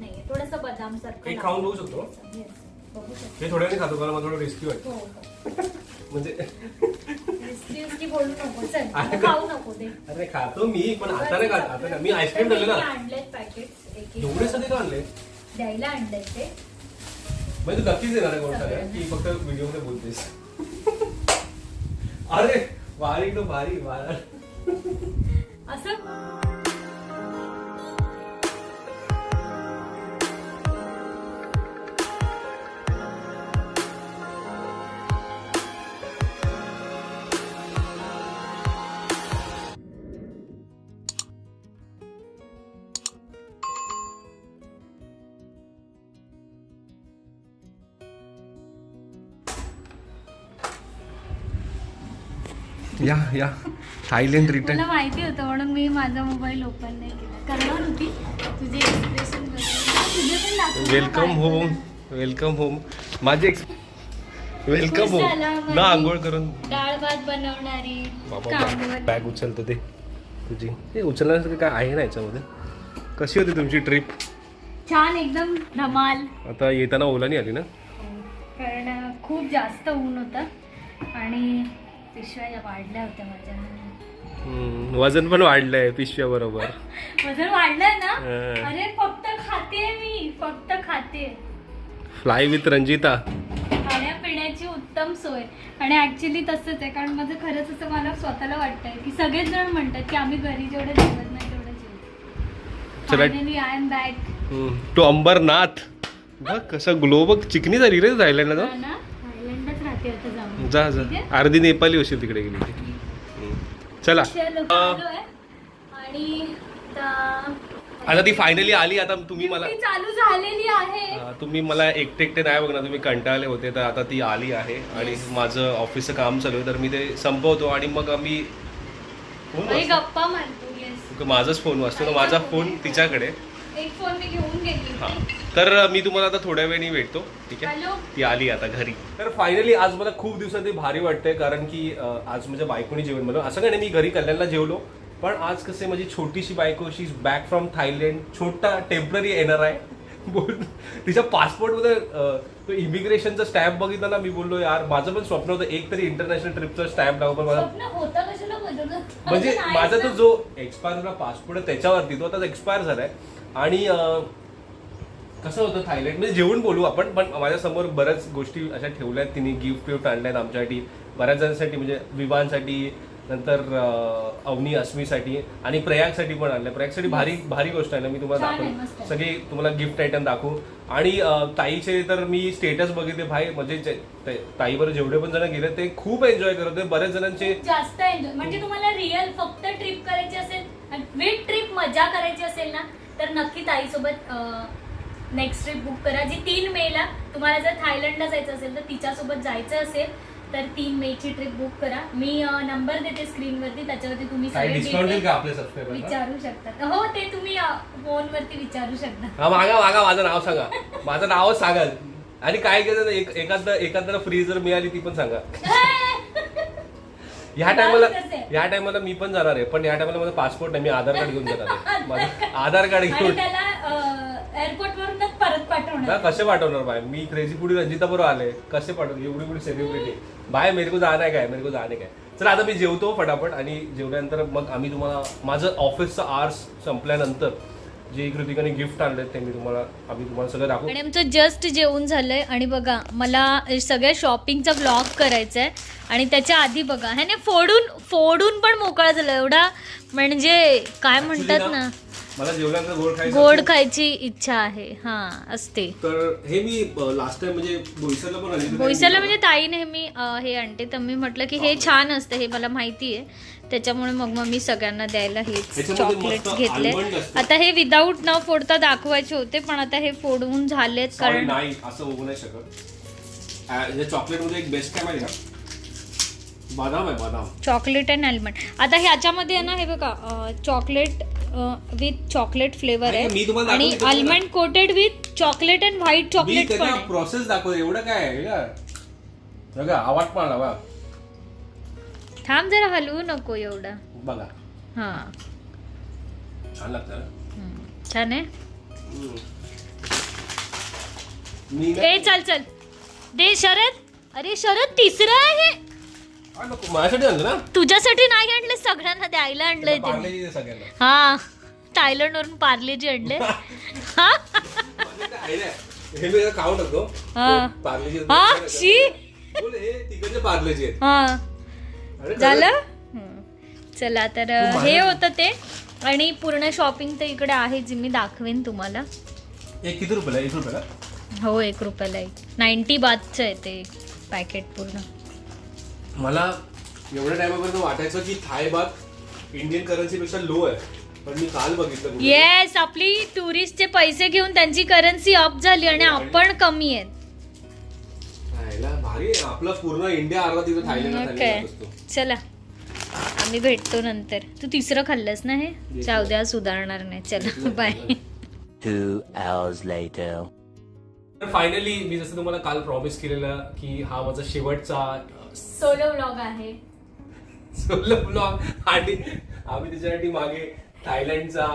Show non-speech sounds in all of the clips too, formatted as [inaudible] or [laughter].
नाहीये. थोडस बदाम सारखं एक खाऊन बघू शकतो. बघू शकतो. हे थोड्या वेळाने खातो मला थोडं रिस्की वाटतं. हो हो. [laughs] म्हणजे रिस्की रिस्की बोलू नको. चल [laughs] अरे. तू खाऊ नको ते. अरे खातो मी पण आता नाही खात आता नाही. मी आईस्क्रीम दिले ना. आणलेत पॅकेट एक एक. एवढे सगळे का आणले द्यायला आणलंय ते. म्हणजे तू नक्कीच येणार आहे कोण सगळ्या की फक्त व्हिडिओमध्ये बोलतेस? [laughs] अरे भारी तो भारी भारी असं? या या. थायलंड रिटर्न मला माहिती होतं म्हणून मी माझा मोबाईल ओपन नाही केला. करणार होती. तुझे एक्सप्रेशन तुझे पण दाखव ना वेलकम होम. वेलकम होम माझे वेलकम होम ना आंघोळ करून. डाळ भात बनवणारी. बाबा. बॅग उचलतं ते तुझी. ते उचलण्यासारखं काय आहे ना याच्यामध्ये? कशी होती तुमची ट्रिप छान एकदम धमाल. आता येताना ओलानी आली ना? कारण अं, खूप जास्त ऊन होतं. आणि पिशव्या ज्या वाढल्या होत्या माझ्या हम्म, वजन पण वाढलंय पिशव्या बरोबर. [laughs] वजन वाढलंय ना. अरे फक्त खाते मी फक्त खाते. फ्लाय विथ रंजिता खाण्यापिण्याची उत्तम सोय. आणि ऍक्च्युली तसंच आहे कारण माझं खरंच असं मला स्वतःला वाटतंय की सगळेच जण म्हणतात की आम्ही घरी जेवढं जेवत नाही तेवढं जेवतो चला. Finally I am back to Ambernath. बघ कसं ग्लो बघ चिकनी झाली रे जाऊन ना? आता जाऊन जा जा. ठीक आहे? अर्धी नेपाली होशील तिकडे गेली. हम्म. चला. आणि आता- आता ती फायनली आली आता तुम्ही मला चालू झालेली आहे. तुम्ही मला एकटे एकटे नाही बघणार तुम्ही कंटाळले होते तर आता ती आली आहे. आणि माझं ऑफिसचं काम चालू आहे तर मी ते संपवतो. आणि मग आम्ही फोन आणि वाजतो. गप्पा मारतो येस माझाच फोन वाजतो तर माझा फोन तिच्याकडे. एक फोन मी घेऊन गेली हा. तर मी तुम्हाला आता थोड्या वेळाने भेटतो ठीक आहे? ती आली आता घरी. तर फायनली आज मला खूप दिवसांनी भारी वाटतंय कारण की आज माझ्या बायकोनी जेवण बनवलं. असं काय नाही मी घरी कल्याणला जेवलो पण आज कसे माझी छोटीशी बायको she is back from Thailand छोटा टेंपररी येणार आहे. [laughs] बोल तिच्या पासपोर्टमध्ये तो इमिग्रेशनचा स्टॅम्प बघितला ना मी बोललो यार माझं पण स्वप्न होतं एक तरी इंटरनॅशनल ट्रिपचा स्टॅम्प लावू पण मला? म्हणजे माझा ना. तो जो एक्सपायर झाला पासपोर्ट आहे त्याच्यावरती तो आता एक्सपायर झालाय. आणि कसं होतं थायलंड? म्हणजे जेवण बोलू आपण पण माझ्यासमोर बऱ्याच गोष्टी अशा ठेवल्या आहेत तिने गिफ्ट विफ्ट आणल्यात आमच्यासाठी बऱ्याच जणांसाठी म्हणजे विवाहांसाठी नंतर अवनी अस्मीसाठी आणि प्रयागसाठी पण आणलं प्रयागसाठी भारी भारी गोष्ट आहे ना मी तुम्हाला छान आहे, मस्त दाखवू आहे. सगळी तुम्हाला गिफ्ट आयटम दाखवू. आणि ताईचे तर मी स्टेटस बघितले भाई म्हणजे ताईवर जेवढे पण जण गेले ते खूप एन्जॉय करत होते. बरेच जणांचे जास्त एन्जॉय म्हणजे तुम्हाला रिअल फक्त ट्रिप करायची असेल विथ ट्रिप मजा करायची असेल ना तर नक्की ताईसोबत नेक्स्ट ट्रिप बुक करा. जी तीन मे ला तुम्हाला जर थायलंडला जायचं असेल तर तिच्यासोबत जायचं असेल तर तीन मे ची ट्रिप बुक करा. मी नंबर देते स्क्रीनवरती त्याच्यावरती तुम्ही काही सगळे डिस्काउंट देईल details का आपल्या सबस्क्रायबर विचारू शकता. हो ते तुम्ही फोनवरती विचारू शकता. हा मागा मागा माझं नाव सांगा. माझं नावच सांगा. आणि काय केलं एखादा एखाद्याला फ्री जर मिळाली ती पण सांगा. [laughs] ह्या टायमाला? ह्या टायमाला मी पण जाणार आहे पण या टायमाला माझा पासपोर्ट नाही मी आधार कार्ड घेऊन जाणार आहे. [laughs] माझं आधार कार्ड घेऊन एअरपोर्ट वरूनच परत पाठवणार. कसे पाठवणार बाय? मी क्रेझी पुढे रंजिता बरोबर आले. कसे पाठवणार? एवढी मोठी सेलिब्रिटी बाय मेरे को जाणार आहे काय? मेरे को जाणे काय? चला आता मी जेवतो फटाफट आणि जेवल्यानंतर मग आम्ही तुम्हाला माझं ऑफिसचं आर्स संपल्यानंतर जे कृतिकाने गिफ्ट आणले ते मी तुम्हाला आम्ही तुम्हाला सगळं दाखवू. आणि आमचं जस्ट जेवण झालंय. आणि बघा मला सगळ्या शॉपिंगचा ब्लॉग करायचा आहे आणि त्याच्या आधी बघा ह्याने फोडून फोडून पण मोकळा झाला. एवढा म्हणजे काय म्हणतात ना मला जेवल्यानंतर गोड खायचं गोड खायची इच्छा आहे. हा असते. तर हे मी लास्ट टाइम म्हणजे बोईसरला पण. बोईसरला म्हणजे ताई नेहमी हे आणते. तर मी म्हटलं की हे छान असतं हे मला माहिती आहे. त्याच्यामुळे मग मग मी सगळ्यांना द्यायला हेच ह्याच्यामध्ये चॉकलेट्स घेतले. आता हे विदाऊट न फोडता दाखवायचे होते पण आता हे फोडून झालेत कारण नाही असं होऊ नाही शकत. आ, हे चॉकलेटमध्ये एक बेस्ट काय माहिती का? बदाम आहे बदाम. चॉकलेट अँड आल्मंड आता ह्याच्यामध्ये ना हे बघा चॉकलेट विथ चॉकलेट फ्लेवर आहे. आणि. Almond coated with chocolate and white chocolate process दाखवतो एवढं काय बघा आवाज पण आला बघा. थांब जरा हलवू नको एवढा. बघा. हा. छान लागतं ना? हम्म. छान आहे. हम्म. मी ए चल चल. दे शरद. अरे शरद तिसरं आहे. हा, नको. माझ्यासाठी आणलं ना? तुझ्यासाठी नाही आणले सगळ्यांना द्यायला आणलंय ते पार्लेजी दे सगळ्यांना. हा. थायलंड वरून पार्लेजी आणले. [laughs] हा. हे मी जरा खाऊ टाकतो. हा. पार्लेजी हा, शी. बोल हे तिकडचे पार्लेजी आहेत. हा. झालं. चला तर हे होतं ते. आणि पूर्ण शॉपिंग तर इकडे आहे जी मी दाखवेन तुम्हाला. हे किती रुपयाला एक रुपयाला? हो एक रुपयाला एक नाईन्टी बातचं आहे ते पॅकेट पूर्ण. मला एवढ्या टायमापर्यंत वाटायचं की थाय बात इंडियन करन्सी पेक्षा लो आहे. पण मी काल बघितलं. येस आपली टुरिस्टचे पैसे घेऊन त्यांची करन्सी अप झाली आणि आपण कमी आहेत. आपला पूर्ण इंडिया अर्धा तिथं काय थायलंड असतो चला. आम्ही भेटतो नंतर. तू तिसरं खाल्लंस ना हे. जाऊ द्या सुधारणार नाही. चला [laughs] बाय Two hours later. तर फायनली मी जसं तुम्हाला काल प्रॉमिस केलेलं की हा माझा शेवटचा सोलो ब्लॉग आहे. सोलो ब्लॉग आणि आम्ही त्याच्यासाठी मागे थायलंडचा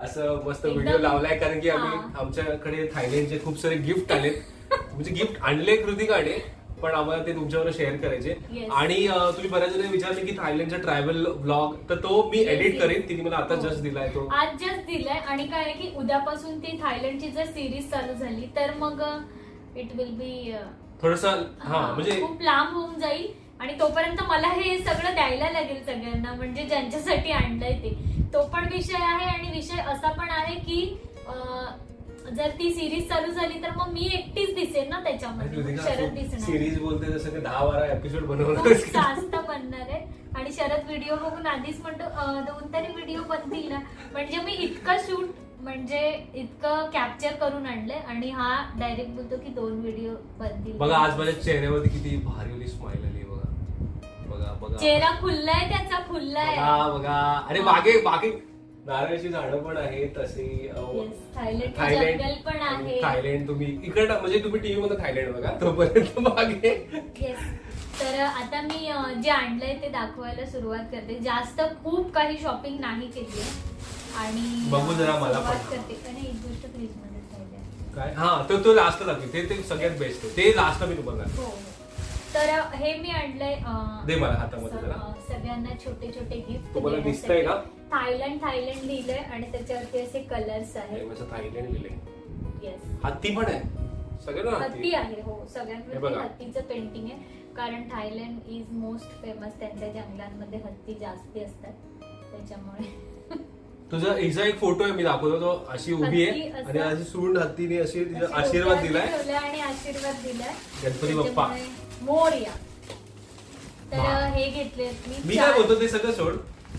असं मस्त व्हिडिओ लावलाय कारण की आम्ही. आमच्याकडे थायलंडचे खूप सारे गिफ्ट आलेत. म्हणजे गिफ्ट आणले कृतिकाने. पण आम्हाला ते तुमच्यावर शेअर करायचे Yes. आणि अं, तुम्ही बऱ्याच जण विचारले की थायलंडचा ट्रॅव्हल ब्लॉग तर तो मी Yes, एडिट yes. करेन तिने मला आता हो. जस्ट दिलाय तो आज जस्ट दिलंय आणि काय आहे की उद्यापासून ती थायलंडची जर सिरीज चालू झाली तर मग इट विल बी थोडस हा म्हणजे खूप लांब होऊन जाईल आणि तोपर्यंत मला हे सगळं द्यायला लागेल सगळ्यांना म्हणजे ज्यांच्यासाठी आणलंय ते तो पण विषय आहे आणि विषय असा पण आहे की अं, जर ती सिरीज चालू झाली तर मग मी एकटीच दिसेन ना त्याच्यामध्ये. मग शरद दिसणार. सिरीज बोलते जसं की दहा बारा एपिसोड खूप बनवणार जास्त बनणार आहे. आणि शरद व्हिडिओ बघून आधीच म्हणतो अं, दोन तरी व्हिडिओ बनतील. ना म्हणजे मी इतकं शूट म्हणजे इतकं कॅप्चर करून आणलंय. आणि हा डायरेक्ट बोलतो की दोन व्हिडिओ बनतील. बघा आज माझ्या चेहऱ्यावरती किती भारी स्माइल आली बघा. बघा बघा. चेहरा खुललाय त्याचा खुललाय. बघा बघा. अरे बागे बागे नारळाची झाडं पण आहेत Yes, थायलंड थायलंड पण आहे थायलंड तुम्ही इकडं म्हणजे तुम्ही टीव्ही मध्ये थायलंड बघा तोपर्यंत Yes. तर आता मी जे आणलंय ते दाखवायला सुरुवात करते जास्त खूप काही शॉपिंग नाही केली आणि बघू जरा मला. करते पण एक गोष्ट फ्रीजमध्ये. काय हा तो तो लास्ट दाखवी ते सगळ्यात बेस्ट आहे ते लास्टला मी तुम्हाला. हो हो. तर हे मी आणलंय दे मला हातामध्ये जरा. सगळ्यांना छोटे छोटे गिफ्ट तुम्हाला दिसतंय ना? थायलंड थायलंड लिहिलंय आणि त्याच्यावरती असे कलर्स आहेत. थायलंड येस हत्ती पण आहे. सगळं हत्ती. हत्ती आहे हो. हे सगळ्यांवरती बघा. हत्तीचं पेंटिंग आहे. कारण थायलंड इज मोस्ट फेमस त्यांच्या जंगलांमध्ये हत्ती जास्ती असतात. त्याच्यामुळे. तुझा हिचा एक फोटो आहे मी दाखवतो तो. अशी उभी आहे. हत्ती असं- आणि अशी सूंड हत्तीने अशी तिचा आशीर्वाद डोक्यावरती दिलाय. ठेवलंय आणि आशीर्वाद दिलाय. गणपती बाप्पा. त्याच्यामुळे मोरया. तर. हे घेतले मी मी काय चार- बोलतो ते सगळं सोड.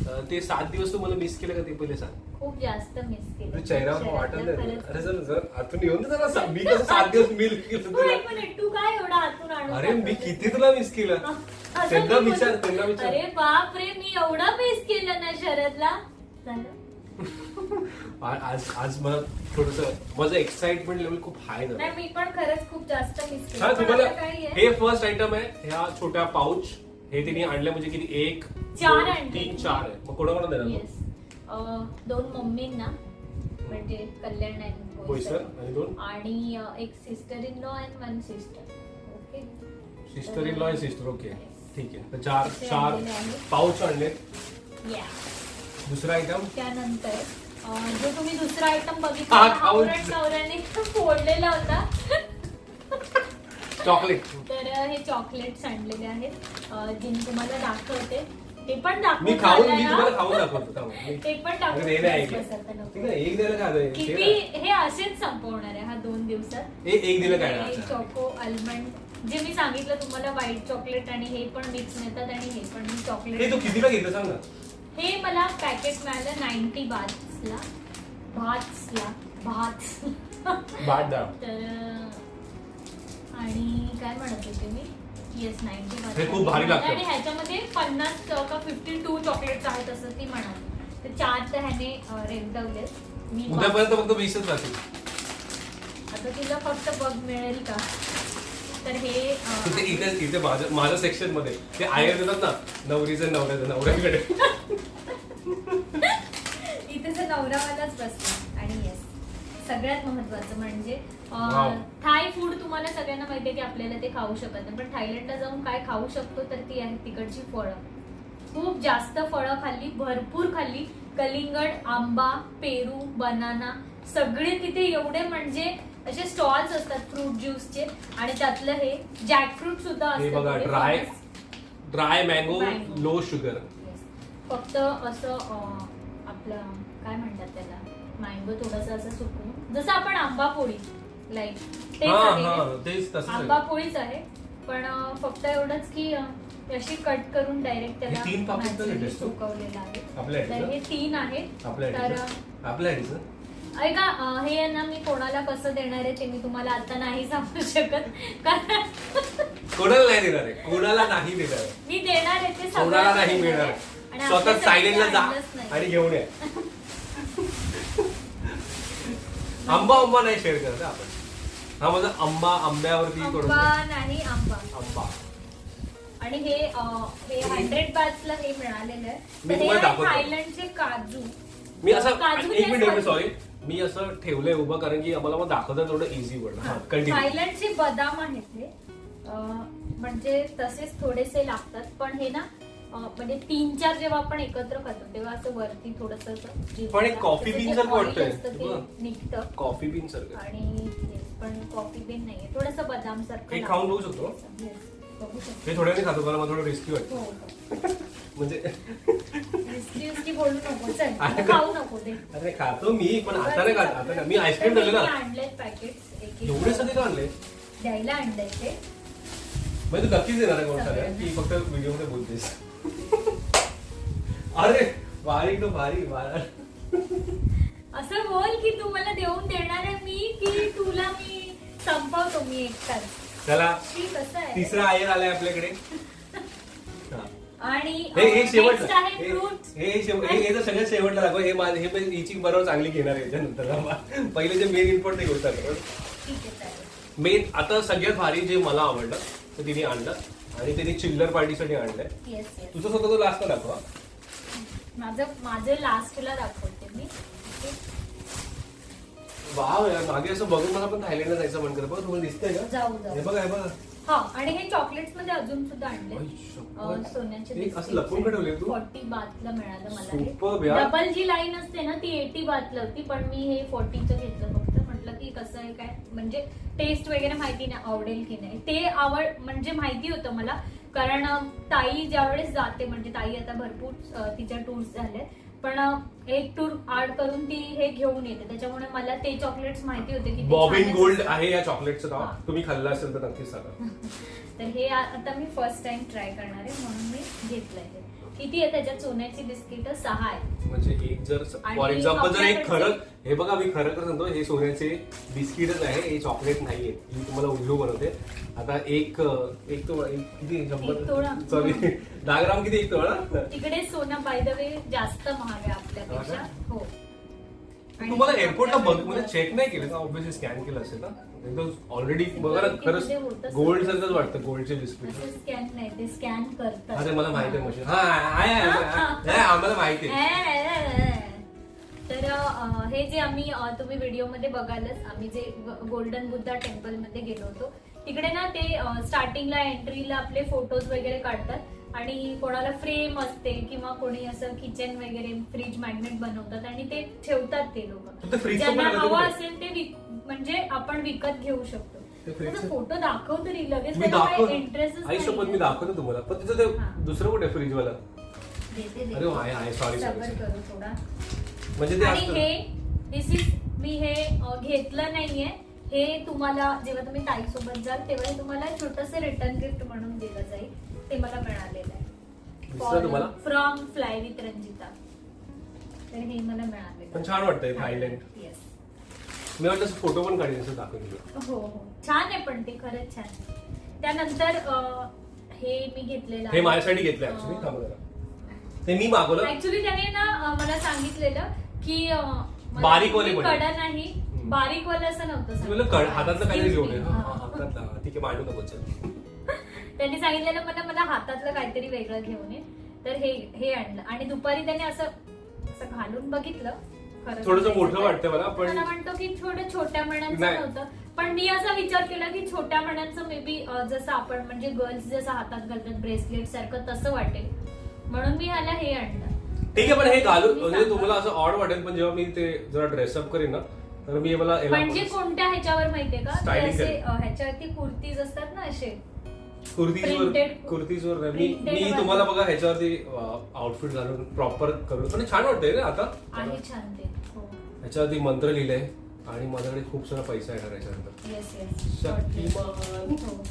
अं, ते सात दिवस तू मला मिस केलं का ते पहिले सांग. खूप जास्त मिस केलं. तुझ्या चेहऱ्यावर वाटत खरंच. अरे जर जर आतून येऊन जरा मी कसं सात दिवस मिल केलं तू एक तुला? मिनिट तू काय एवढा आतून आणून अरे मी? किती तुला मिस केलं? असं त्यांना मी विचार बोलू- त्यांना विचार. अरे बाप रे मी एवढा मिस केलं ना शरदला. झालं. [laughs] आज आज मला थोडस माझं एक्साइटमेंट लेवल खूप हाय नाही मी पण खरंच खूप जास्त मिस हा तुम्हाला हे फर्स्ट आयटम आहे ह्या छोट्या पाऊच हे तिने आणलं म्हणजे किती? एक चार दोन, आणले. तीन चार आहे. मग कोणाकोणा देणार येस दोन मम्मींना म्हणजे कल्याण आणि दोन? आणि अं, एक sister in law and one sister okay sister in law sister okay ठीक आहे. तर चार चार. पाऊच आणले या दुसरा आयटम त्यानंतर अं, जो तुम्ही दुसरा आयटम बघितला हा, हा खाऊन. उलट नवऱ्याने [laughs] फोडलेला होता चॉकलेट तर अं, हे चॉकलेट्स आणलेले आहेत अं, जे मी तुम्हाला दाखवते ते पण दाखवून मी खाऊन मी ना. तुम्हाला खाऊन दाखवतो थांबा. मी- ते पण टाकून हे नाही बस, ऐकलं. बस आता नको. ठीक आहे एक दिलं काय झालं? किती ते हे असेच संपवणार आहे हा दोन दिवसात ए- एक दिलं काय हे. चोको आल्मंड जे मी सांगितलं तुम्हाला व्हाईट चॉकलेट आणि हे पण मिक्स मिळतात आणि हे पण मी हे चॉकलेट तू कितीला घेतलं सांग ना हे मला पॅकेट मिळालं नाईन्टी बाथ्सला भात्सला भात डाळ तर आणि काय म्हणत होते मी? येस नाईन्टी हे खूप भारी लागतं. आणि ह्याच्यामध्ये पन्नास का फिफ्टी टू चॉकलेट्स आहेत असं ती म्हणाली. तर चार तर ह्याने रेवडवलेत मी उद्यापर्यंत फक्त वीसच राहतील आता तुला फक्त बघ मिळेल का? तर हे अं, तिथे इथे इथे माझ्या माझ्या सेक्शनमध्ये. ते आयर देतात ना नवरीचं नवऱ्याचं नवऱ्याकडे. [laughs] नवरावालाच बसला आणि येस सगळ्यात महत्वाचं म्हणजे Wow. थाय फूड तुम्हाला सगळ्यांना माहिती आहे की आपल्याला ते खाऊ शकत नाही पण थायलंडला जाऊन काय खाऊ शकतो तर ती आहे तिकडची फळं खूप जास्त फळं खाल्ली भरपूर खाल्ली कलिंगड आंबा पेरू बनाना सगळे तिथे एवढे म्हणजे असे स्टॉल्स असतात फ्रूट ज्यूसचे आणि त्यातलं हे जॅकफ्रूट सुद्धा हे असतं बघा तिथे dry famous. Dry mango Mango. Low sugar Yes. फक्त असं अं, आपलं काय म्हणतात त्याला मँगो थोडस असं सुकून जसं आपण आंबा पोळी लाईक तेच हा आहे हा हे. तेच तसंच आंबा आहे. पोळीच आहे पण अं, फक्त एवढंच की अं, अशी कट करून डायरेक्ट त्याला हे तीन पापड तर naturally घेतेस तू? सुकवलेलं आहे तर ह्याचं? हे तीन आहेत आपल्या तर ह्याचं? आपल्या ह्याचं? ऐका अं, हे ना मी कोणाला कसं देणार आहे ते मी तुम्हाला आता नाही सांगू शकत कारण कोणाला नाही देणार आहे कोणाला नाही देणार आहे मी देणार आहे ते सगळ्यांना कोणाला नाही देणार मिळणार आहे. आणि स्वतः आपल्यासाठी सायलेंटला जा आणलंच नाही. आणि घेऊन या [laughs] आंबा आंबा नाही शेअर करत हा आपण. हा माझा आंबा आंब्यावरती थोडं आंबा नाही आंबा. आंबा. आणि हे अं, हे हंड्रेड बॅचला हे मिळालेलं आहे. मी तर हे तुम्हाला आहे दाखवतो. थायलंडचे काजू. मी असं काजू एक मिनिट सॉरी. मी असं ठेवलंय उभं कारण की आम्हाला मग दाखवता थोडं इझी पडलं हा कंटिन्यू थायलंडचे बदाम आहेत हे. अं, म्हणजे तसेच थोडेसे लागतात. पण हे ना म्हणजे तीन चार जेव्हा आपण एकत्र खातो तेव्हा असं वरती थोडस पण एक coffee bean सारखं वाटतंय. बघ. निघतं. कॉफी बीन सारखं. आणि पण कॉफी बीन नाहीये. थोडस बदाम सारखं हे. खाऊन बघू शकतो? हे थोड्याने खातो मला मला थोडं रिस्की वाटतं. हो हो. म्हणजे रिस्की रिस्की बोलू नको. चल अरे. तू खाऊ नको ते. अरे खातो मी पण आता नाही खात. आता. मी आईस्क्रीम ठेवले ना आणलेत पॅकेट एवढे सगळे का आणले द्यायला आणलंय ते. म्हणजे तू नक्कीच येणार आहे कोण सगळ्यांना. की फक्त व्हिडिओमध्ये बोलतेस. अरे भारी तो भारी भारी. असं बोल की तू मला देऊन देणार आहे मी की तुला मी संपवतो मी एकटाच चला की कसं आहे? तिसरा आयर आलाय आपल्याकडे. हा. आणि हे हे शेवट नेक्स्ट आहे फ्रूट हे हे शेव- हे हे तर सगळ्यात शेवटला दाखव. हे माझे हे पण हिची बरोबर चांगली घेणार आहे त्यानंतर पहिले जे मेन इम्पॉर्ट ते गोष्ट आहे. ठीक आहे चालेल. मेन आता सगळ्यात भारी जे मला आवडलं ते तिने आणलं. आणि तिने चिल्लर पार्टीसाठी आणलंय. येस येस तुझं स्वतः तो लास्ट दाखवा. माझं माझं लास्टला दाखवते मी. वाव यार मागे असं बघून मला पण थायलंडला जायचं मन करत. बघ तुम्हाला दिसतंय का? जाऊ जाऊ. हे बघा हे बघा. हा आणि हे चॉकलेट्समध्ये अजून सुद्धा आणले आई शपथ. सोन्याचे हे असं लपवून का ठेवलंय तू? फोर्टी बातला मिळालं मला Superb यार. डबल जी लाईन असते ना ती एटी बातला होती पण मी हे फोर्टीचं घेतलं फक्त. की कसं आहे काय? म्हणजे टेस्ट वगैरे माहिती नाही आवडेल की नाही. ते आवड म्हणजे माहिती होतं मला. कारण ताई ज्यावेळेस जाते म्हणजे ताई आता भरपूर तिच्या टूर्स झाले पण एक टूर आड करून ती हे घेऊन येते. त्याच्यामुळे मला ते चॉकलेट्स माहिती होते की बॉबिन गोल्ड. आहे. या चॉकलेटचं नाव. तुम्ही खाल्लं असेल तर नक्कीच सांगा [laughs] तर हे आता मी फर्स्ट टाइम ट्राय करणार आहे म्हणून मी घेतलंय किती आहे त्याच्यात सोन्याची बिस्किट? सहा आहे म्हणजे एक जर आणि फॉर एक्झाम्पल जर एक खरं आपल्याकडचे- हे बघा मी खरं खरं सांगतो हे सोन्याचे बिस्किटच आहे हे चॉकलेट नाहीये. मी तुम्हाला उल्लू बनवते. आता एक अं, एक तो एक किती? एक तोळा. शंभर सॉरी [laughs] दहा ग्राम किती एक तोळा? तिकडे सोनं बाय द वे जास्त महाग आहे आपल्यापेक्षा. हा. तुम्हाला एअरपोर्टला बघ म्हणजे चेक नाही केलं का ऑब्व्हियसली स्कॅन केलं असेल ना? एकदम ऑलरेडी बघा ना मध्ये खरंच गोल्ड. सारखंच वाटतं गोल्डचे बिस्किट स्कॅन नाही ते स्कॅन करतात. अरे मला माहिती आहे मशीन. हा आहे, आहे, आहे, आहे, आम्हाला माहिती आहे. तर अं, हे जे आम्ही अं, तुम्ही व्हिडिओमध्ये बघालच आम्ही जे गोल्डन बुद्धा टेम्पलमध्ये गेलो होतो तिकडे ना ते स्टार्टिंगला एंट्रीला आपले फोटोज वगैरे काढतात. आणि कोणाला फ्रेम असते किंवा कोणी असं किचन वगैरे फ्रीज मॅग्नेट बनवतात आणि ते ठेवतात ते लोक. ज्यांना हवं असेल ते विक- म्हणजे आपण विकत घेऊ शकतो. फोटो दाखव तरी लगेच इंटरेस्ट मी दाखवतो तुम्हाला. पण तिचं ते हा. दुसरं कुठे फ्रीज वाला? अरे सॉरी करू थोडा. म्हणजे ते हे दिस इज मी हे घेतलं नाहीये. हे तुम्हाला जेव्हा तुम्ही ताई सोबत जाल तेव्हा हे तुम्हाला छोटस रिटर्न गिफ्ट म्हणून दिलं जाईल. ते मला दिसलं तुम्हाला? फ्रॉम फ्लाय विथ रंजिता तर हे मला मिळालेलं पण छान वाटतंय थायलंड मी वाटलं फोटो पण काढेल असं दाखवून हो हो छान आहे पण ते खरंच छान. त्यानंतर अ, हे मी घेतलेलं हे माझ्यासाठी घेतलं ऍक्च्युली थांबा जरा ते मी मागवलं ऍक्च्युली त्याने ना अ, मला सांगितलेलं की अ, मला बारीकवाले पण. कडा नाही हम्म. बारीकवालं असं नव्हतं सांगितलं. हातातलं काहीतरी Excuse घेऊन ये me. हा, हा. हा, हातातलं हा, ठीक आहे मांडू नको चल त्यांनी सांगितलेलं मला मला हातातलं काहीतरी वेगळं घेऊन ये तर हे हे आणलं आणि दुपारी त्याने असं असं घालून बघितलं खरं थोडंसं सांगायचं मोठं तर. वाटतं मला, पण- मला म्हणतो की थोडं छोट्या मण्यांचं नाही. नव्हतं पण मी असा विचार केला की छोट्या मण्यांचं मे बी जसं आपण म्हणजे गर्ल्स जसं हातात घालतात ब्रेसलेट सारखं तसं वाटेल म्हणून मी ह्याला हे आणलं ठीक आहे पण हे घालून म्हणजे. तुम्हाला असं ऑड वाटेल पण जेव्हा मी ते जरा ड्रेसअप करीन ना तर मी मला याला- म्हणजे कोणत्या ह्याच्यावर माहितीये का ते Styling असे. अ, ह्याच्यावरती कुर्तीज असतात ना असे कुर्तीजवर Printed- कुर्तीजवर. मी Printed मी वाले. तुम्हाला बघा ह्याच्यावरती आउटफिट घालून प्रॉपर करून पण छान वाटतंय ना आता. आहे छान ते हो. ह्याच्यावरती मंत्र लिहिलंय आणि माझ्याकडे खूप सारा पैसा येणार याच्यानंतर येस येस शक्तिमान. हो.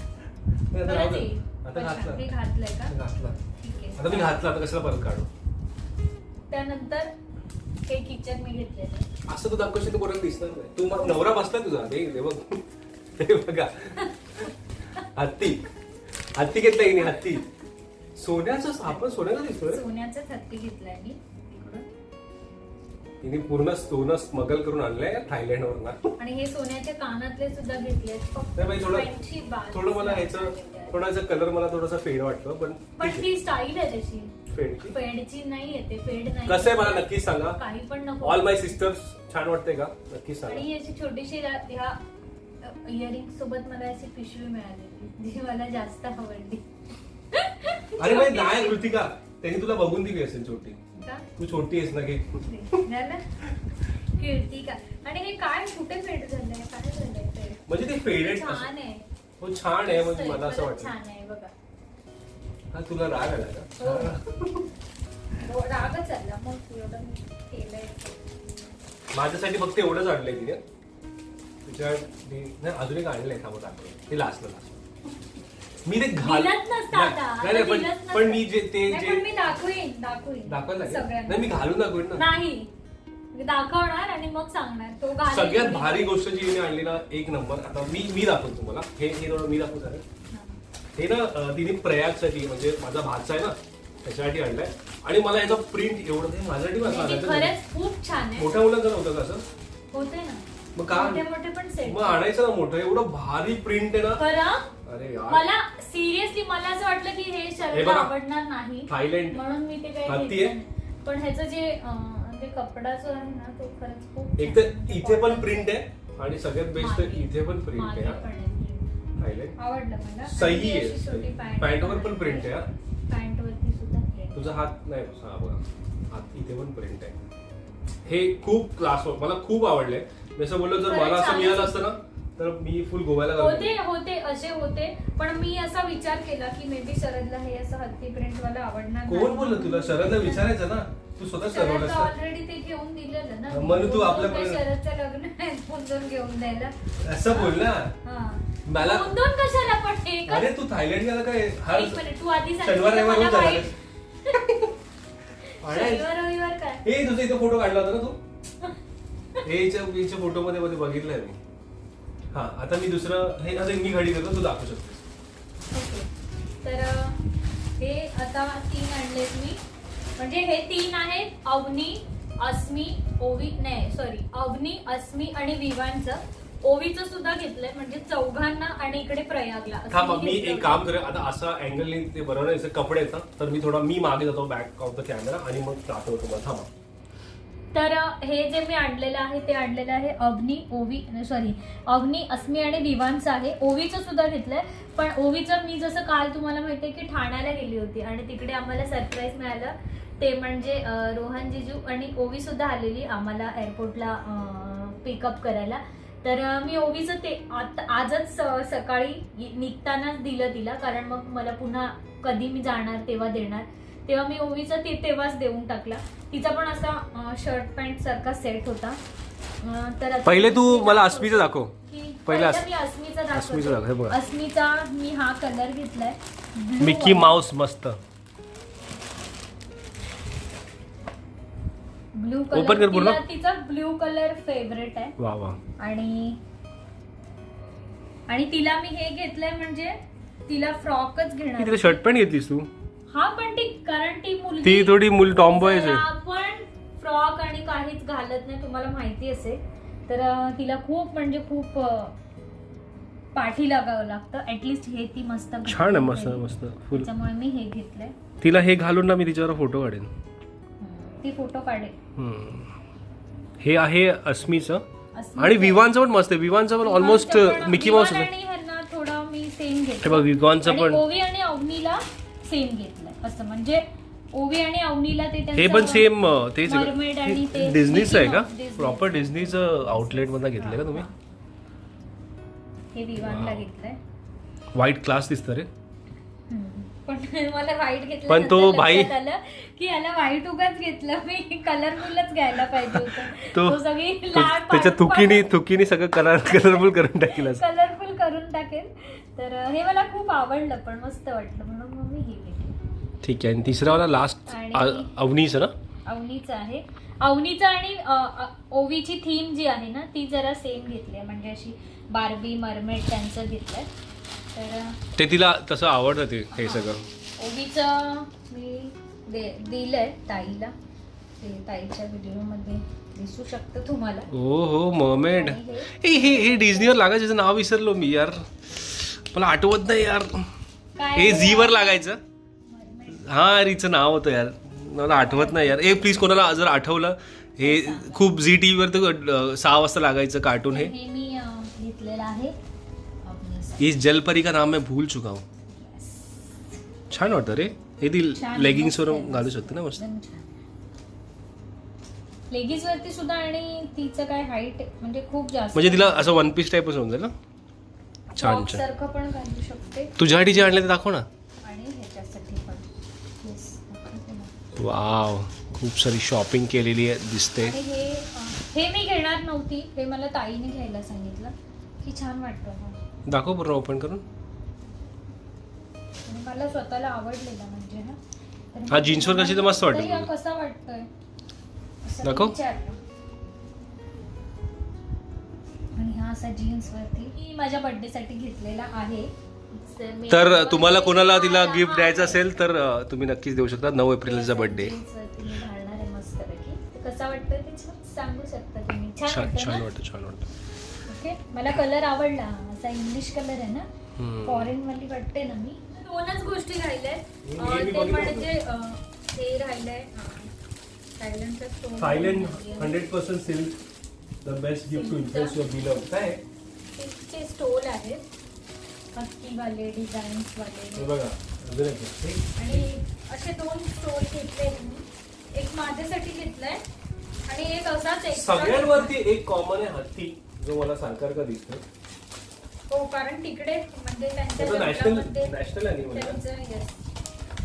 नाही, आता राहू दे. आता अच्छा, घातला. मी घातलंय का? घातला. ठीक आता मी घातला आता कशाला परत काढू? त्यानंतर हे किचन मी घेतलेलं असं तू दाखवशील तर कोणाला दिसणार नाही. तू मला नवरा बसला तुझा. ते ते बघ. [laughs] ते बघा. हत्ती. हत्ती घेतला हिने हत्ती. सोन्याचं आपण सोन्याचं दिसतोय सोन्याचाच हत्ती घेतलाय मी. तिने पूर्ण सोनं स्मगल करून आणलंय थायलंड वरना आणि हे सोन्याच्या कानातले सुद्धा घेतले नाही थोडं 20 बाल. थोडं मला ह्याचं थोडासा कलर मला थोडासा फेड वाटलं पण पण. ती स्टाईल आहे त्याची फेडची फेडची नाही येते फेड नाही कसं आहे मला नक्कीच सांगा. काही पण नको. ऑल माय सिस्टर्स छान वाटते का? नक्कीच आणि सांगा ही अशी छोटीशी ह्या इयरिंग सोबत मला अशी पिशवी मिळालेली जी मला जास्त आवडली. अरे बाई नाही कृतिका त्यांनी तुला बघून दिली असेल छोटी. का? तू छोटी आहेस ना की झालं? कीर्ती का? आणि हे काय कुठे फेड झालंय? काय झालंय म्हणजे ते छान आहे. हो छान आहे म्हणजे मला असं खरंच वाटतं. छान आहे बघा. हा तुला राग आला हो. का? हो, रागच आला. मग एवढं मी केलंय. माझ्यासाठी फक्त एवढंच आणलंय तिने. मी- नाही अजून एक आणलंय थांबा दाखव ते लास्टला लास्ट मी ते घाल दिलंच नसतं नाही, आता. नाही, नाही, आता पण दिलंच नसतं. पण मी जे ते नाही, जे पण मी दाखवीन दाखवीन. दाखवायला लागेल सगळ्यांना. नाही मी घालून दाखवेन ना. नाही. मी दाखवणार आणि मग सांगणार. तो सगळ्यात. भारी गोष्ट जी मी आणली ना एक नंबर. आता मी मी दाखवतो तुम्हाला. हे हे थोडं मी दाखवतो चालेल हे ना अं, तिने प्रयागसाठी म्हणजे माझा भाचा आहे ना त्याच्यासाठी आणलाय. आणि मला याचा प्रिंट एवढं हे माझ्यासाठी नाही, ते. खरंच खूप छान आहे. मोठ्या मुलांचं नव्हतं का असं? होते ना. मग का मोठे मोठे पण सेट मग आणायचं ना मोठं. एवढं भारी प्रिंट आहे ना. खरं? अरे यार मला सिरियसली मला असं वाटलं की हे हे शर्ट बघा. आवडणार नाही थायलंड म्हणून मी ते काही हत्ती घेतलं आहे? नाही. पण ह्याचं जे अं, ते कपडाचं आहे ना तो खरंच खूप एक तर. इथे पण प्रिंट आहे आणि सगळ्यात बेस्ट मागे. इथे पण प्रिंट मागे आहे पण हा. आहे print. थायलंड आवडलं मला सही आणि आहे अशी छोटी सही. पॅन्ट पॅन्टवर पण प्रिंट आहे हा. पॅन्ट वरती सुद्धा print. तुझा हात नाही हा बघा हात इथे पण प्रिंट आहे हे खूप क्लास मला खूप आवडलंय मी असं बोललो जर खरंच मला असं छान मिळालं. असतं ना तर मी फुल गोव्याला होते होते असे होते. पण मी असा विचार केला की मे बी शरदला हे असं हत्ती प्रिंट वाला आवडणार कोण बोललं तुला? शरदला [laughs] विचारायचं ना? तू स्वतः शरदला ऑलरेडी ते घेऊन दिलेलं ना. म्हणून तू आपल्या शरदचं लग्न घेऊन द्यायला? असं बोल ना. हा. मला दोन दोन कशाला पण अरे तू थायलंड गेला काय हर एक मिनिट तू आधी शनिवार रविवार [laughs] शनिवार रविवार काय? हे तुझा इथे फोटो काढला होता ना तू? [laughs] हे फोटो मध्ये मध्ये बघितलंय मी. हा आता मी दुसरं हे आता मी घडी करतो तू दाखवू शकतेस. ओके. तर हे आता तीन आणलेत मी. म्हणजे हे तीन आहेत अवनी अस्मी ओवी नाही सॉरी अवनी अस्मी आणि विवांचं. ओवीचं सुद्धा घेतलंय म्हणजे चौघांना आणि इकडे प्रयागला. असं थांबा मी घेतलं एक काम करेन आता असा अँगल ते बरोबर कपडे तर मी थोडा मी मागे जातो बॅक ऑफ द कॅमेरा आणि मग दाखवतो तुम्हाला. थांबा. तर हे जे मी आणलेलं आहे ते आणलेलं आहे अग्नी ओवी सॉरी अवनी अस्मी आणि विवांचं आहे. ओवीचं सुद्धा घेतलंय पण ओवीचं मी जसं काल तुम्हाला माहितीये की ठाण्याला गेली होती आणि तिकडे आम्हाला सरप्राईज मिळालं. ते म्हणजे रोहन जिजू आणि ओवी सुद्धा आलेली आम्हाला एअरपोर्टला पिकअप करायला. तर मी ओवीचं ते आत- आजच स- सकाळी निघतानाच दिलं तिला कारण मग मला पुन्हा कधी मी जाणार तेव्हा देणार. तेव्हा मी ओवीचा ते तेव्हाच देऊन टाकला. तिचा पण असा शर्ट पॅन्ट सारखा सेट होता. तर पहिले तू मला अस्मीचं दाखव. पहिलं मी अस्मीचा अस्मीचं दाखव. अस्मीचा मी हा कलर घेतलाय. मिकी. माऊस मस्त. Blue colour. तिला तिचा ब्ल्यू कलर फेवरेट आहे. वा वा. आणि आणि तिला मी हे घेतलंय म्हणजे तिला फ्रॉकच तिला घेणार शर्ट पॅन्ट घेतलीस तू. हा पण ती कारण ती मुलगी ती थोडी मुल टॉम्बॉयच जरा आहे आपण फ्रॉक आणि काहीच घालत नाही तुम्हाला माहिती असेल. तर तिला खूप म्हणजे खूप पाठी लागावं लागतं. ऍटलिस्ट हे ती मस्त छान आहे मस्त मस्त. फुल त्याच्यामुळे मी हे घेतलंय. तिला हे घालून ना मी तिच्यावर फोटो काढेन. ती फोटो काढेल. हे आहे अस्मीचं. आणि विवानचं पण मस्त आहे. विवानचं पण ऑलमोस्ट मिकी माऊस थोडं मी सेम घेतलं. विवानचं आणि पण आणि अवनीला सेम घेतलंय असं. म्हणजे ओवी आणि अवनीला ते हे पण सेम तेच आणि ते डिझनीचं आहे का? Disney. प्रॉपर डिझनीचं आउटलेट मधनं घेतलंय का तुम्ही? हे विवानला घेतलंय. व्हाईट क्लास दिसतं रे. पण मला व्हाईट घेतलं पण तो नंतर भाई- लक्षात आलं की याला व्हाईट उगाच घेतलं. मी कलरफुलच घ्यायला पाहिजे होतं. [laughs] तो तो सगळी तो- त्याच्या थुकीने थुकीने सगळं कलर कलरफुल करून टाकेल. कलरफुल [laughs] करून टाकेल. तर अं, हे मला खूप आवडलं पण मस्त वाटलं. म्हणून ठीक आहे. आणि तिसरा वाला लास्ट आणि- अवनीचं ना? अवनीचं आहे. अवनीचं आणि अं, अं, ओवीची थीम जी आहे ना ती जरा सेम घेतली आहे. म्हणजे अशी बार्बी मरमेड त्यांचं घेतलंय तर अं, ते तिला तसं आवडतं ते हे सगळं. ओवीचं मी दे दिलंय ताईला. ते ताईच्या व्हिडिओमध्ये दिसू शकतं तुम्हाला. ओ हो मर्मेड हे? हे हे हे डिझनीवर लागायचं नाव विसरलो मी यार. मला आठवत नाही यार. हे आहे? झीवर लागायचं. हा रिचं नाव होतं यार. मला आठवत नाही यार. ए प्लीज कोणाला जर आठवलं हे खूप झी टी व्हीवर तर सहा वाजता लागायचं कार्टून हे. हे मी अं, घेतलेलं आहे. अवनीचं. इस जलपरी का नाम मैं भूल चुका हूँ. छान वाटतं रे. हे ती छान, लेगिंग्स वर मस्त आहे. घालू शकते ना मस्त. लेगीज वरती सुद्धा आणि तिचं काय हाईट म्हणजे खूप जास्त म्हणजे तिला असं वन पीस टाईपच होऊन जाईल ना? छान छान. सारखं पण घालू शकते. तुझ्यासाठी जे आणले ते दाखव ना. वाव खूप सारी शॉपिंग केलेली आहे दिसते. आणि हे हे मी घेणार नव्हती हे मला ताईने घ्यायला सांगितलं. की छान वाटतं हा. दाखव पूर्ण ओपन करून. आणि मला स्वतःला आवडलेला म्हणजे हा. तर हा मी- jeans वर कशी तर मस्त वाटेल ताई, हा तुला. कसा वाटतोय? असं दाखव. विचारलं. आणि हा असा जीन्स वरती मी माझ्या बर्थडे साठी घेतलेला आहे. तर तुम्हाला कोणाला तिला गिफ्ट. द्यायचं असेल तर तुम्ही नक्कीच देऊ शकता. नऊ एप्रिलचा बर्थडे कसा वाटतोय ते छान सांगू शकता तुम्ही. छान छान वाटतं छान वाटतं वाटतं. ओके. मला कलर आवडला. असा इंग्लिश कलर आहे ना. फॉरेन मध्ये वाटते ना मी. दोनच गोष्टी राहिल्या ते म्हणजे हे राहिलंय Thailand hundred percent silk the best gift to impress your beloved काय? स्टोल आहेत हत्तीवाले डिझाईन्स हे वाले बघा अजून एक आहे. आणि असे दोन स्टोल घेतले मी एक माझ्यासाठी घेतलाय आणि एक असाच extra सगळ्यांवरती एक कॉमन आहे हत्ती जो मला सारखा दिसतो हो कारण तिकडे म्हणजे त्यांच्या त्याचं नॅशनल जंगलामध्ये नॅशनल ॲनिमल त्यांचं yes.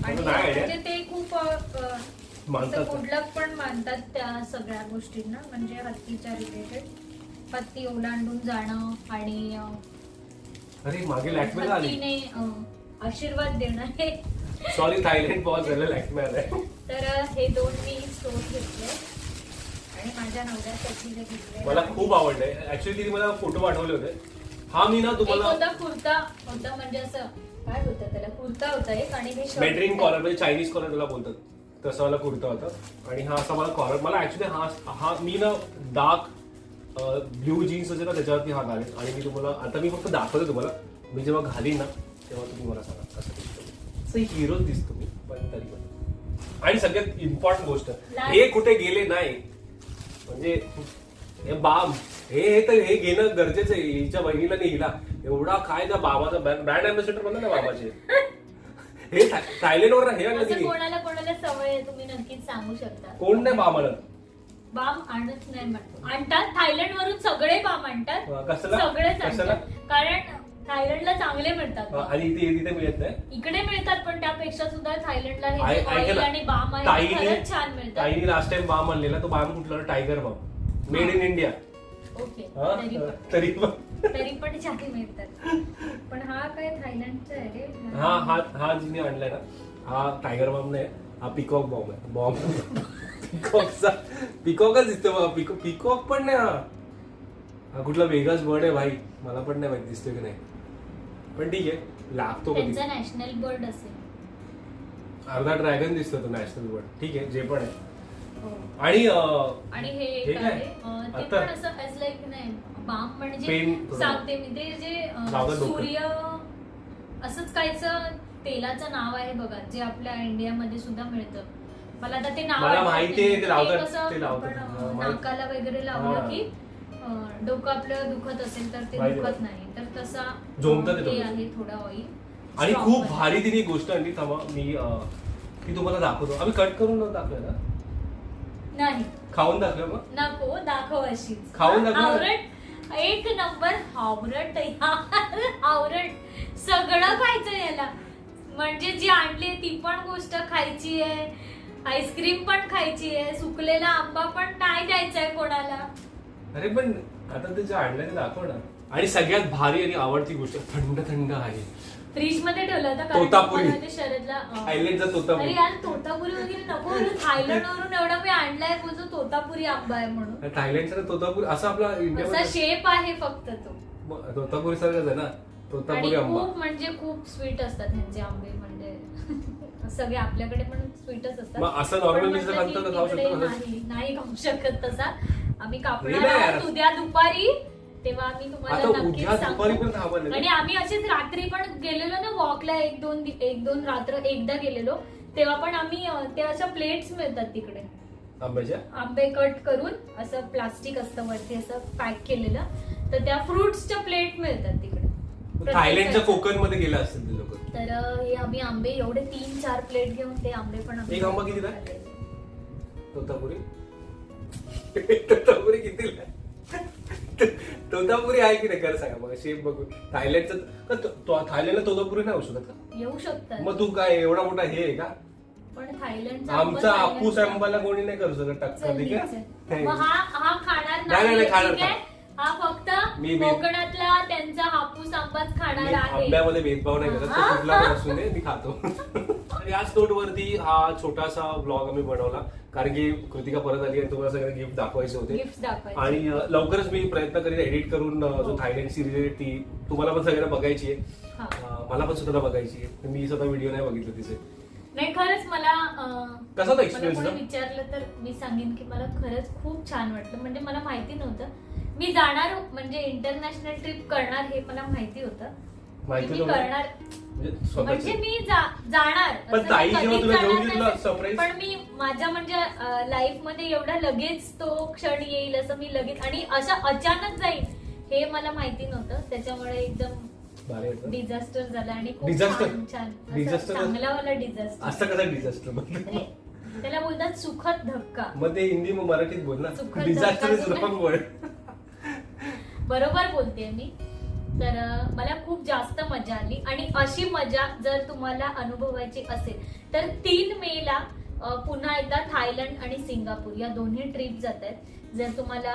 आणि. म्हणजे ते खूप मानतात. गुडलक पण मानतात त्या सगळ्या गोष्टींना म्हणजे हत्तीच्या रिलेटेड हत्ती ओलांडून जाणं आणि अं, अरे मागे लॅकमेल आली हत्तीने अं, आशीर्वाद देणं हे सॉरी थायलंड पॉज झालं लॅकमे आलाय. तर हे दोन मी स्टोन घेतले. आणि माझ्या नवऱ्यासाठी जे घेतले मला खूप आवडलंय. ऍक्च्युली तिने मला फोटो पाठवले होते. हा मी ना एक तुम्हाला होता कुर्ता होता म्हणजे असं काय होतं त्याला? कुर्ता होता एक आणि हे shirt होतं. कॉलर म्हणजे चायनीज कॉलर त्याला बोलतात. तसा मला कुर्ता होता. आणि हा असा मला कॉलर मला ऍक्च्युली हा हा मी ना डार्क ब्ल्यू जीन्स असेल ना त्याच्यावरती हा घालेन. आणि मी तुम्हाला आता मी फक्त दाखवतो तुम्हाला. मी जेव्हा घालीन ना तेव्हा तुम्ही मला सांगा. कसं दिसतो. हिरोच दिसतो मी पण तरी पण. आणि सगळ्यात इम्पॉर्टंट गोष्ट हे कुठे गेले नाही. म्हणजे हे बाम हे हे तर हे घेणं गरजेचं आहे. हिच्या बहिणीला नाही हिला. एवढा काय त्या बाबाचा ब्रँड अँबॅसिडर म्हणा ना बाबाचे. हे थायलंड वर हे कोणाला कोणाला सवय तुम्ही नक्कीच सांगू शकता. कोण नाही आणत बाम आणत नाही म्हणतो आणतात. थायलंड वरून सगळे बाम आणतात? सगळेच कशाला? आणतात कारण थायलंडला चांगले मिळतात. हा, आणि इथे तिथे मिळत नाही? इकडे मिळतात पण त्यापेक्षा सुद्धा थायलंडला हे जे ऑइल आणि बाम आहे ते ताईने खरंच छान मिळतात. ताईने लास्ट टाइम बाम आणलेला तो बाम कुठला? Tiger balm. Made in India okay. तरी पण. तरी पण. तरी पण छान मिळतात. पण हा काय थायलंडचा आहे रे? हा हा हा जिने आणलाय ना. हा टायगर बॉम्ब नाही हा पिकॉक बॉम्ब आहे. बॉम्ब पिकॉकचा पिकॉकच दिसतो बघा. पिकॉ पिकॉक पण नाही हा. हा कुठला वेगळाच बर्ड आहे भाई. मला पण नाही माहिती दिसतोय की नाही. पण ठीक आहे. लागतो कधी. त्यांचा नॅशनल बर्ड असेल. अर्धा ड्रॅगन दिसतो तो नॅशनल बर्ड. ठीक आहे. जे पण आहे. हो. आणि अं, आणि हे हे एक काय? आहे अं, ते? पण असं as like नाही बाम म्हणजे सांगते मी ते जे अं, लावतात डोक्यात. सूर्य असंच काहीच तेलाचं नाव आहे बघा जे आपल्या इंडियामध्ये सुद्धा मिळतं. मला आता ते नाव मला माहितीये, नाही. ते लावतात, ते लावतात. हा, माहित- नाकाला वगैरे लावलं हा. की अं, डोकं आपलं दुखत असेल तर ते माहिती दुखत आहे. नाही. तर तसा झोंबतं ते अं, हे. आहे थोडा ऑइल आणि खूप भारी तिने गोष्ट आणली थांबा मी अं, ती तुम्हाला दाखवतो. आम्ही कट करून दाखवूया ना? नाही. खाऊन दाखवूया मग? नको दाखव अशीच खाऊन दाखव. आवरट एक नंबर हावरट हावरट सगळं खायचं याला. म्हणजे जी आणली ती पण गोष्ट खायची आहे. आईस्क्रीम पण खायची आहे सुकलेला आंबा पण नाही द्यायचा आहे कोणाला. अरे पण आता ते जे आणलं दाखव ना. आणि सगळ्यात भारी आणि आवडती गोष्ट थंड थंड आहे. फ्रीजमध्ये ठेवलं होतं कारण तोतापुरी. शरदला अं, थायलंडचा अरे तोतापुरी यार तोतापुरी वगैरे नको थायलंड वरून एवढा मी आणलाय बोलतो तोतापुरी आंबा आहे म्हणून. थायलंडचा तोतापुरी असा आपला असा शेप आहे फक्त तो. तोतापुरी सारखाच आहे ना? आणि तोतापुरी आंबा. खूप म्हणजे खूप स्वीट असतात ह्यांचे आंबे. सगळे आपल्याकडे पण स्वीटच असतात मग असं normal पण मी जर म्हटलं खातो की तर खाऊ तिकडे शकतो का? नाही नाही खाऊ शकत तसा आम्ही कापणार नाही यार. आहोत उद्या दुपारी तेव्हा आम्ही तुम्हाला नक्कीच दुपारी सांगू पण. आणि आम्ही असेच रात्री पण गेलेलो ना वॉकला एक दोन दि- एक दोन रात्र एकदा गेलेलो तेव्हा पण आम्ही अं, ते अशा प्लेट्स मिळतात तिकडे आंब्याच्या आंबे कट करून असं प्लास्टिक असतं वरती असं पॅक केलेलं तर त्या फ्रुट्सच्या प्लेट मिळतात तिकडे थायलंडच्या. कोकणमध्ये गेला लोक तर हे आम्ही आंबे एवढे तीन चार प्लेट घेऊन ते आंबे पण आम्ही एक आंबा कितीला? खाल्ले. तोतापुरी? तोतापुरी कितीला तोतापुरी आहे की नाही? खरं सांगा मग शेप बघून थायलंडचं का तो- तो- थायलंडला तोतापुरी नाही होऊ शकत का? येऊ शकतात. मग तू काय एवढा मोठा हे आहे का? पण थायलंडचा आमचा आपूस आंबाला कोणी नाही करू शकत टक्कर चल, ठीक. आहे? मग हा हा खाणार नाही, नाही, नाही खाणार ठीक आहे? हा फक्त मी बे- कोकणातला त्यांचा हापूस आंबाच मी खाणार आहे. आंब्यामध्ये भेदभाव नाही करत तो कुठला पण असू दे मी खातो. तर याच नोट वरती हा छोटासा ब्लॉग आम्ही बनवला कारण की कृतिका परत आली आणि तुम्हाला सगळे गिफ्ट दाखवायचे होते. गिफ्ट दाखवायचे. आणि अ, लवकरच मी प्रयत्न करीन एडिट करून अ, जो हो. थायलंड सिरीज आहे ती तुम्हाला पण सगळ्यांना बघायची आहे. हा. अ, मला पण सुद्धा बघायची आहे. तर मी स्वतः व्हिडिओ नाही बघितले तिचे. नाही खरंच मला अं, कसा होता मला experience कोणी तुझा? विचारलं तर मी सांगेन की मला खरंच खूप छान वाटलं. म्हणजे मला माहिती नव्हतं. मी जाणार म्हणजे इंटरनॅशनल ट्रिप करणार हे मला माहिती होतं की माहिती मी? करणार म्हणजे म्हणजे स्वतःची मी जा- जाणार पण असं ताई मी जेव्हा कधीच तुला घेऊन जाणार गेली तुला नाही. surprise? पण मी माझ्या म्हणजे लाईफमध्ये एवढा लगेच तो क्षण येईल असं मी लगेच आणि अशा अचानक जाईल हे मला माहिती नव्हतं त्याच्यामुळे एकदम भारी. डिझास्टर झाला आणि खूप Disaster? छान Disaster? चांगलावाला डिझास्टर असं कसा डिझास्टर त्याला बोलतात सुखद धक्का मग ते हिंदी मग मराठीत बोल ना सुखद डिझास्टर इज धक्का रॉंग वर्ड बरोबर बोलते मी. तर मला खूप जास्त मजा आली. आणि अशी मजा जर तुम्हाला अनुभवायची असेल तर तीन मे ला पुन्हा एकदा थायलंड आणि सिंगापूर या दोन्ही ट्रिप जात आहेत. जर तुम्हाला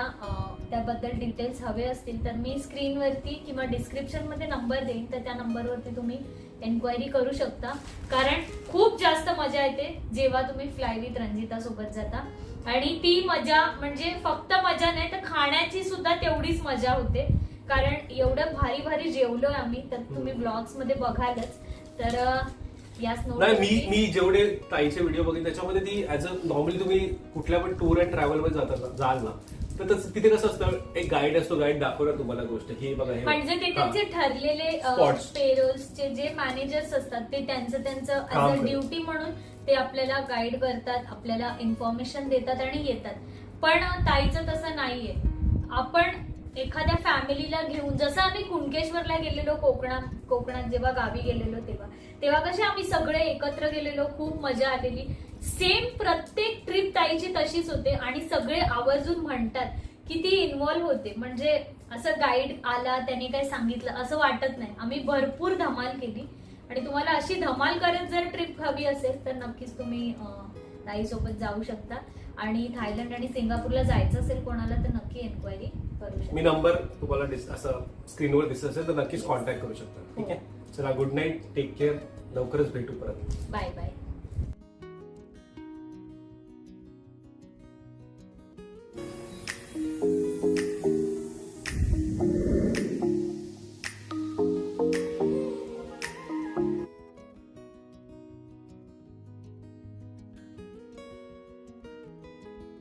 त्याबद्दल डिटेल्स हवे असतील तर मी स्क्रीनवरती किंवा डिस्क्रिप्शनमध्ये नंबर देईन. तर त्या नंबरवरती तुम्ही एन्क्वायरी करू शकता. कारण खूप जास्त मजा येते जेव्हा तुम्ही फ्लाय विथ जाता. आणि ती मजा म्हणजे फक्त मजा नाही तर खाण्याची सुद्धा तेवढीच मजा होते कारण एवढं भारी भारी जेवलोय आम्ही तर तुम्ही ब्लॉग्समध्ये बघालच तर नाही मी मी जेवढे ताईचे व्हिडिओ बघितले त्याच्यामध्ये ती ऍज अ नॉर्मली तुम्ही कुठल्या पण टूर अँड ट्रॅव्हलमध्ये जातात ना जाल ना तर तिथे कसं असतं एक गाईड असतो गाईड दाखवणार तुम्हाला गोष्ट हे बघा म्हणजे ते. त्यांचे ठरलेले. पेरोल्सचे जे मॅनेजर्स असतात ते त्यांचं त्यांचं ऍज अ. ड्युटी म्हणून ते आपल्याला गाईड करतात आपल्याला इन्फॉर्मेशन देतात आणि येतात. पण ताईचं तसं नाहीये. आपण एखाद्या फॅमिलीला घेऊन जसं आम्ही कुणकेश्वरला गेलेलो कोकणात कोकणात जेव्हा गावी गेलेलो तेव्हा तेव्हा कसे आम्ही सगळे एकत्र गेलेलो खूप मजा आलेली. सेम प्रत्येक ट्रिप ताईची तशीच होते आणि सगळे आवर्जून म्हणतात की ती इन्व्हॉल्व्ह होते. म्हणजे असं गाईड आला त्याने काय सांगितलं असं वाटत नाही. आम्ही भरपूर धमाल केली. आणि तुम्हाला अशी धमाल करत जर ट्रिप हवी असेल तर नक्कीच तुम्ही ताई सोबत जाऊ शकता. आणि थायलंड आणि सिंगापूरला जायचं असेल कोणाला तर नक्की एन्क्वायरी करू मी शकता नंबर तुम्हाला दिस- असं स्क्रीनवर दिसत असेल तर नक्कीच कॉन्टॅक्ट करू शकता. ठीक आहे? चला गुड नाईट टेक केअर लवकरच भेटू परत. Bye bye